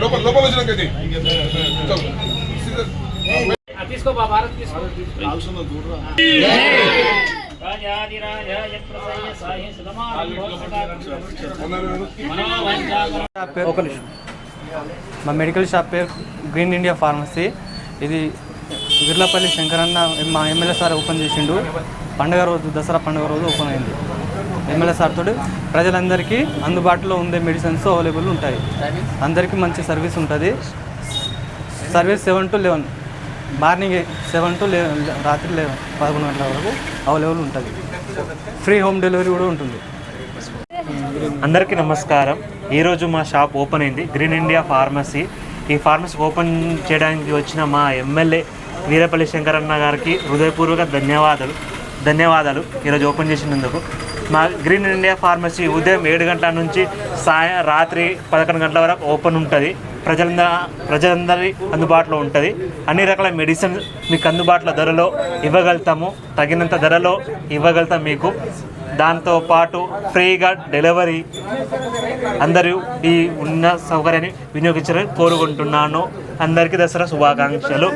లోపల లోపల. తీసుకో తీసుకో. ఒక నిమిషం. మా మెడికల్ షాప్ పేరు గ్రీన్ ఇండియా ఫార్మసీ. ఇది విర్లపల్లి శంకరన్న మా ఎమ్మెల్యే సార్ ఓపెన్ చేసిండు. పండుగ రోజు దసరా పండుగ రోజు ఓపెన్ అయింది. ఎమ్మెల్యే సార్ తోటి ప్రజలందరికీ అందుబాటులో ఉండే మెడిసిన్స్ అవైలబుల్ ఉంటాయి. అందరికీ మంచి సర్వీస్ ఉంటుంది. Service seven to eleven morning seven to eleven రాత్రి లెవెన్ పదకొండు గంటల వరకు అవైలబుల్ ఉంటుంది. ఫ్రీ హోమ్ డెలివరీ కూడా ఉంటుంది. అందరికీ నమస్కారం. ఈరోజు మా షాప్ ఓపెన్ అయింది. Green India pharmacy. ఈ ఫార్మసీ ఓపెన్ చేయడానికి వచ్చిన మా ఎమ్మెల్యే వీరపల్లి శంకరన్న గారికి హృదయపూర్వక ధన్యవాదాలు. ధన్యవాదాలు. ఈరోజు ఓపెన్ చేసినందుకు. మా గ్రీన్ ఇండియా ఫార్మసీ ఉదయం ఏడు గంటల నుంచి సాయం రాత్రి పదకొండు గంటల వరకు ఓపెన్ ఉంటుంది. ప్రజలందరూ ప్రజలందరి అందుబాటులో ఉంటుంది. అన్ని రకాల మెడిసిన్ మీకు అందుబాటులో ధరలో ఇవ్వగలుగుతాము. తగినంత ధరలో ఇవ్వగలుగుతాం మీకు. దాంతో పాటు ఫ్రీగా డెలివరీ అందరూ ఈ ఉన్న సౌకర్యాన్ని వినియోగించాలని కోరుకుంటున్నాను. అందరికీ దసరా శుభాకాంక్షలు.